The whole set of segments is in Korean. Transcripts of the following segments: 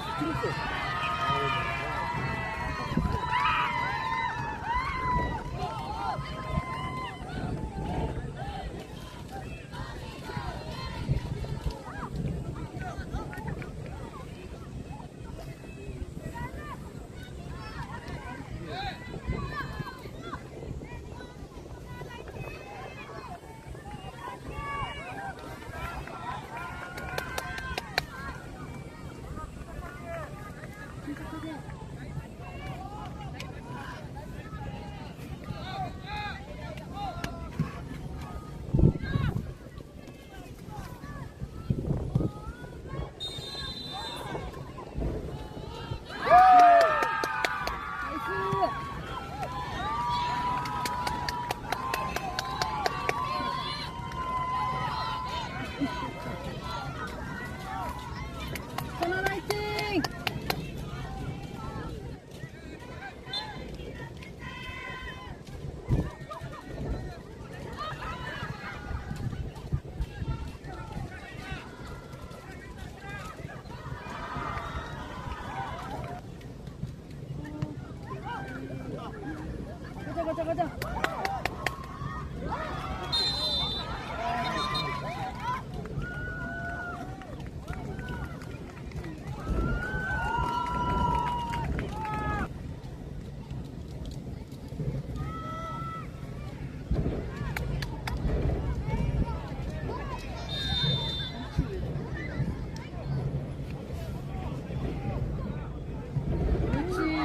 Thank you. 가자 가자. 그렇지.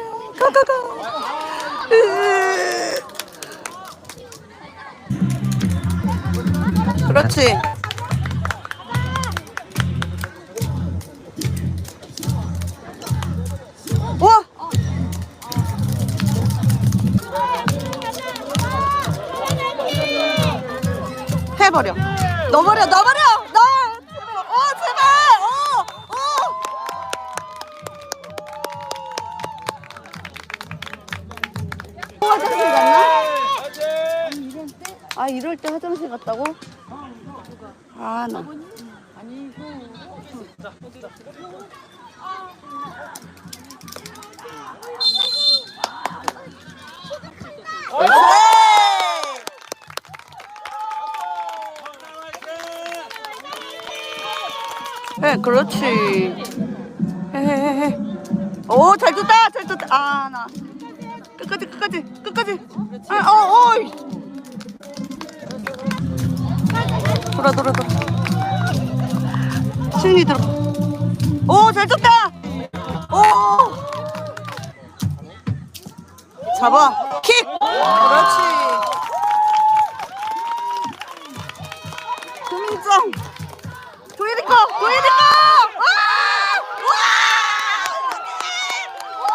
그렇지 와 해버려. 넣어버려, 넣어버려! 아, 이럴 때 화장실 갔다고? 아, 나. 네, 그렇지. 헤헤헤. 오, 잘 줬다, 잘 줬다. 아, 나. 끝까지, 끝까지, 끝까지. 아, 어, 어이. 돌아, 돌아, 돌아. 승리 들어. 오, 잘 줬다. 오. 잡아. 킥. 그렇지. 동점. 도예리 거! 도예리 거! 와! 와! 와!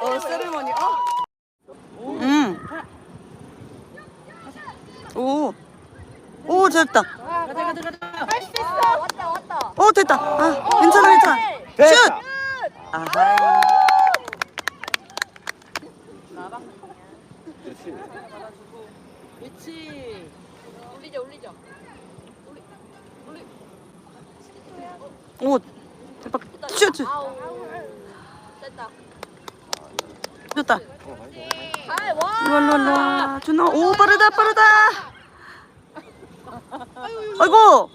어, 어, 세레머니. 어? 응. 오. 오, 잘했다. 가자 가자 가자. 할 수 있어. 왔다 왔다. 오, 됐다. 아, 괜찮아, 괜찮아. 슛! 아하. 그렇지. 올리자 올리자. 오, 대박. 슛! 슛. 아우. 됐다. 됐다. 아 와. 일로 일로 일로 준호 오 빠르다 빠르다. 아이고.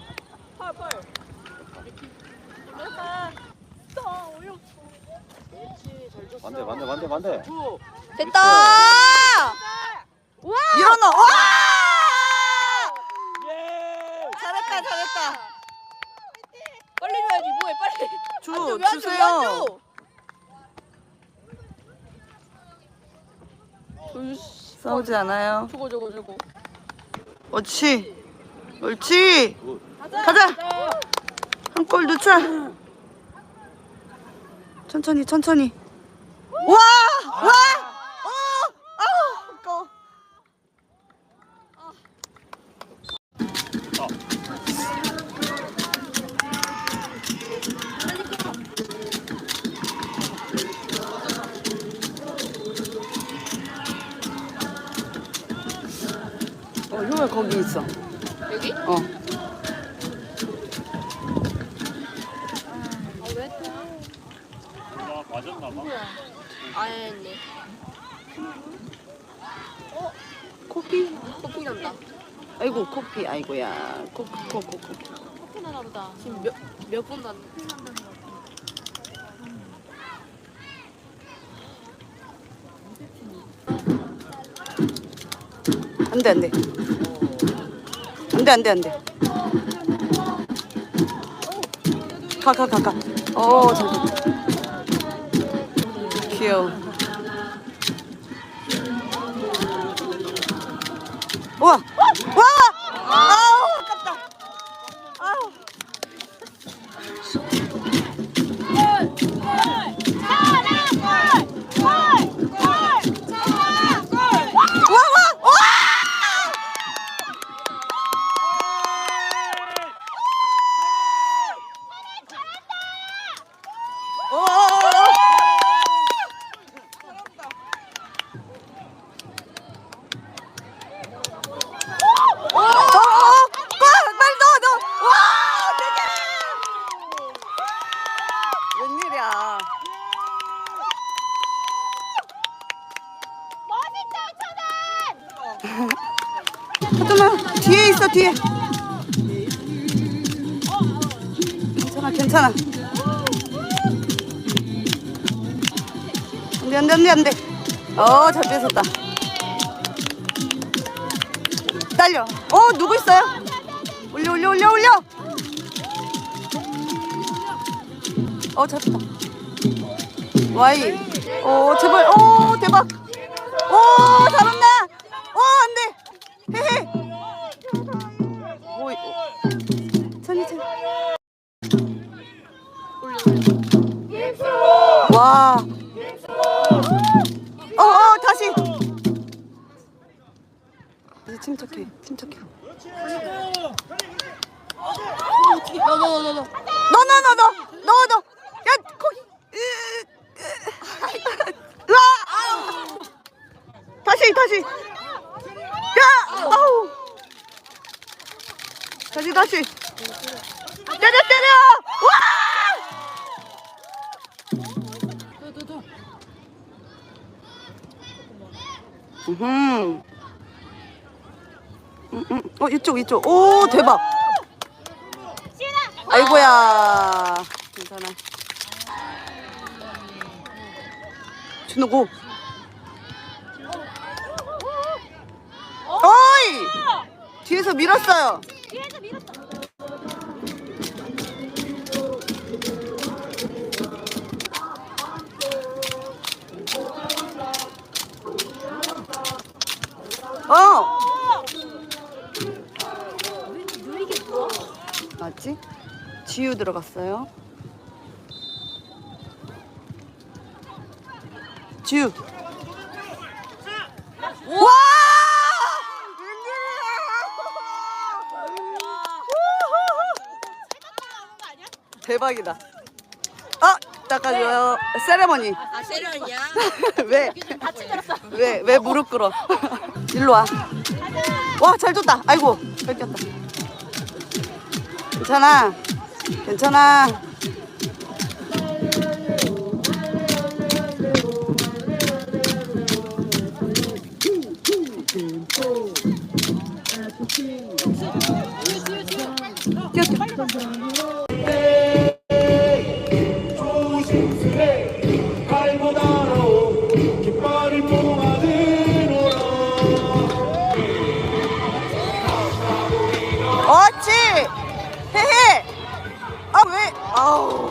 반대 반대 반대 반대. 됐다. 와. 밀어넣어 와. 잘했다 잘했다. 빨리 줘야지. 뭐해 빨리. 주 줘, 주세요 싸우지 않아요. 저거 저거 저거. 옳지. 옳지. 가자. 한 골 넣자. 천천히 천천히. 와와 어, 효야 거기 있어. 여기? 어. 아 했네. 코피? 코피 난다. 아이고 코피 아이고야 코피 코피 코피 코피 나나 보다. 지금 몇몇분 났네. 안돼 안돼 안돼 안돼 안돼. 가 가 가가. 어 저기 귀여워 우와 와 아우 아깝다 아우 와와 와! 어, 어, 어, 어. 어, 어, 어. 빨리, 빨리 넣어, 넣어. 와, 되게. 웬일이야. 잠깐만, 뒤에. 괜찮아, 괜찮아. 안 돼 안 돼 안 돼 안 돼. 어 잘 뺏었다. 딸려. 어 누구 있어요? 올려 올려 올려 올려. 어 잡았다. 와이. 어 제발. 어 대박. 오 다시. 때려, 때려. 와! 음. 음, 음. 어 이쪽 이쪽 오 대박 아이고야 괜찮아 준호 고 어이 뒤에서 밀었어요 어 맞지? 지우 들어갔어요. 지우. 와! 대박이다. 아, 닦아줘요. 세레머니. 아 세련이야. 왜? 같이 들었어. 왜, 왜 무릎 꿇어? 일로 와. 와, 잘 줬다. 아이고, 뺏겼다. 괜찮아. 괜찮아. 뛰어, 뛰어. 왜 아우